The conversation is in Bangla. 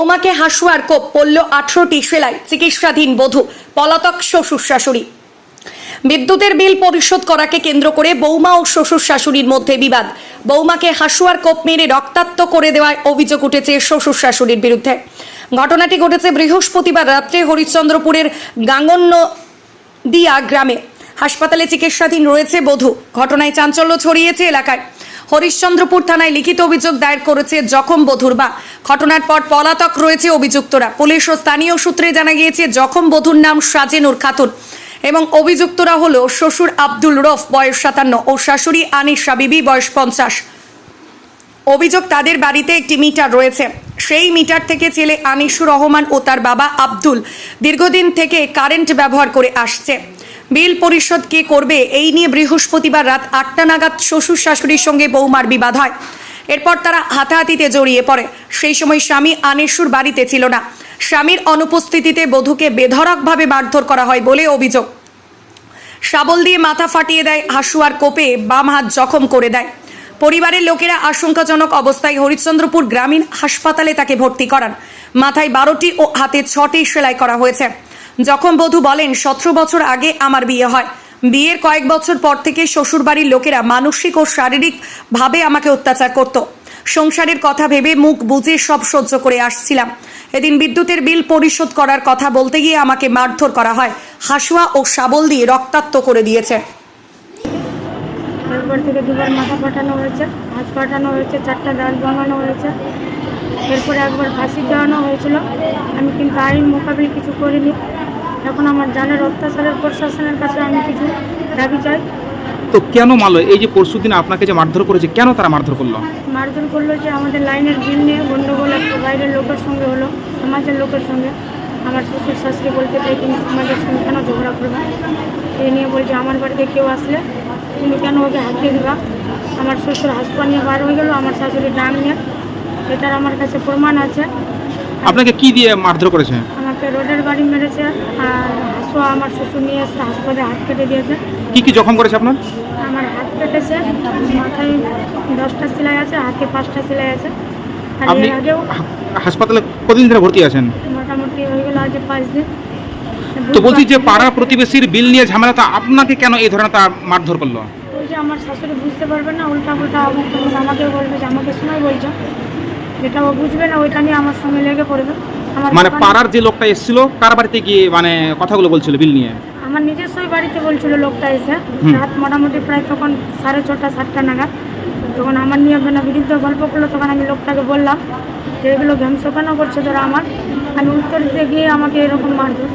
বৌমাকে হাসুয়ার কোপ পড়ল আঠারোটি সেলাই, চিকিৎসাধীন বধূ, পলাতক শ্বশুর শাশুড়ি। বিদ্যুতের বিল পরিশোধ করাকে কেন্দ্র করে বৌমা ও শ্বশুর শাশুড়ির মধ্যে বিবাদ। বৌমাকে হাসুয়ার কোপ মেরে রক্তাক্ত করে দেওয়ার অভিযোগ উঠেছে শ্বশুর শাশুড়ির বিরুদ্ধে। ঘটনাটি ঘটেছে বৃহস্পতিবার রাত্রে হরিশ্চন্দ্রপুরের গাঙ্গন্য দিয়া গ্রামে। হাসপাতালে চিকিৎসাধীন রয়েছে বধূ। ঘটনায় চাঞ্চল্য ছড়িয়েছে এলাকায়। হরিশ্চন্দ্রপুর থানায় লিখিত অভিযোগ দায়ের করেছে জখম বধুর বা ঘটনার পর পলাতক রয়েছে অভিযুক্তরা। পুলিশ ও স্থানীয় সূত্রে জানা গিয়েছে, জখম বধুর নাম সাজেনুর খাতুন এবং অভিযুক্তরা হলো শ্বশুর আব্দুল রফ, বয়স সাতান্ন, ও শাশুড়ি আনিশা বিবি, বয়স পঞ্চাশ। অভিযোগ তাদের বাড়িতে একটি মিটার রয়েছে। সেই মিটার থেকে ছেলে আনিসুর রহমান ও তার বাবা আব্দুল দীর্ঘদিন থেকে কারেন্ট ব্যবহার করে আসছে। বিল পরিশোধ কে করবে? এই নিয়ে বৃহস্পতিবার রাত আটটা নাগাদ শ্বশুর শাশুড়ির সঙ্গে বৌমার বিবাদ হয়। এরপর তারা হাতাহাতিতে জড়িয়ে পড়ে। সেই সময় স্বামী আনিসুর বাড়িতে ছিল না। স্বামীর অনুপস্থিতিতে বধূকে বেধড়কভাবে মারধর করা হয় বলে অভিযোগ। শাবল দিয়ে মাথা ফাটিয়ে দেয় হাসুয়ার কোপে, বাম হাত জখম করে দেয়। পরিবারের লোকেরা আশঙ্কাজনক অবস্থায় হরিশ্চন্দ্রপুর গ্রামীণ হাসপাতালে তাকে ভর্তি করান। মাথায় বারোটি ও হাতে ছটি সেলাই করা হয়েছে। জখম বধূ বলেন, সতেরো বছর আগে আমার বিয়ে হয়। বিয়ের কয়েক বছর পর থেকে শ্বশুরবাড়ির লোকেরা মানসিক ও শারীরিকভাবে আমাকে অত্যাচার করত। সংসারের কথা ভেবে মুখ বুঝে সব সহ্য করে আসছিলাম। এদিন বিদ্যুতের বিল পরিশোধ করার কথা বলতে গিয়ে আমাকে মারধর করা হয়। হাসুয়া ও শাবল দিয়ে রক্তাক্ত করে দিয়েছে। এরপর থেকে দুবার মাথা ফাটানো হয়েছে, হাত ফাটানো হয়েছে, চারটা দাঁত ভাঙানো হয়েছে। এরপরে একবার ফাঁসি দেওয়ানো হয়েছিল। আমি কিন্তু আইন মোকাবিল কিছু করিনি। এখন আমার জানের অত্যাচারের প্রশাসনের কাছে আমি কিছু দাবি চাই। তো কেন মারলো? এই যে পরশুদিন আপনাকে যে মারধর করেছে কেন তারা মারধর করল? মারধর করল যে আমাদের লাইনের বিল নিয়ে গণ্ডগোল একটা বাইরের লোকের সঙ্গে হলো সমাজের লোকের সঙ্গে। আমার শ্বশুর শাশুড়ি বলতে চাই তুমি সমাজের সঙ্গে কেন ঝগড়া করবে? এই নিয়ে বলছে আমার বাড়িতে কেউ আসলে তুমি কেন ওকে হাত দিয়ে দিবা? আমার শ্বশুর হাসপাতাল নিয়ে বার হয়ে গেলো আমার শাশুড়ি ডাং নিয়ে। এটার আমার কাছে প্রমাণ আছে। আপনাকে কি দিয়ে মারধর করেছে? আমাকে রোডের বাড়ি মেরেছে আর হাসুয়া আমার শ্বশুর নিয়ে এসে হাসপাতালে হাত কেটে দিয়েছে। কি কি জখম করেছে আপনার? আমার হাত কেটেছে মাথায় দশটা সেলাই আছে হাতে পাঁচটা সেলাই আছে। আর আপনি এর আগেও হাসপাতালে কদিন ধরে ভর্তি আছেন? মোটামুটি হয়ে গেল আজ পাঁচ দিন। তো বলছি যে পাড়া প্রতিবেশীর বিল নিয়ে ঝামেলা তা আপনাকে কেন এই ধরনের তার মারধর করল? ওই যে আমার শাশুড়ি বুঝতে পারবে না উল্টা উল্টা আমাকে বলবে যে আমাকে শোনাই বলছো। যেটা ও বুঝবে না ওইটা নিয়ে আমার সঙ্গে লেগে পড়বে। মানে পাড়ার যে লোকটা এসেছিল কার বাড়িতে গিয়ে মানে কথাগুলো বলছিল বিল নিয়ে? আমার নিজস্বই বাড়িতে বলছিল লোকটা এসে। রাত মোটামুটি প্রায় তখন সাড়ে ছটা সাতটা নাগাদ। তখন আমার নিয়ে না বিরুদ্ধে গল্প করল তখন আমি লোকটাকে বললাম যে এগুলো ধ্বংস কেন করছে তোরা আমার? আমি উত্তর দিতে গিয়ে আমাকে এরকম মারধর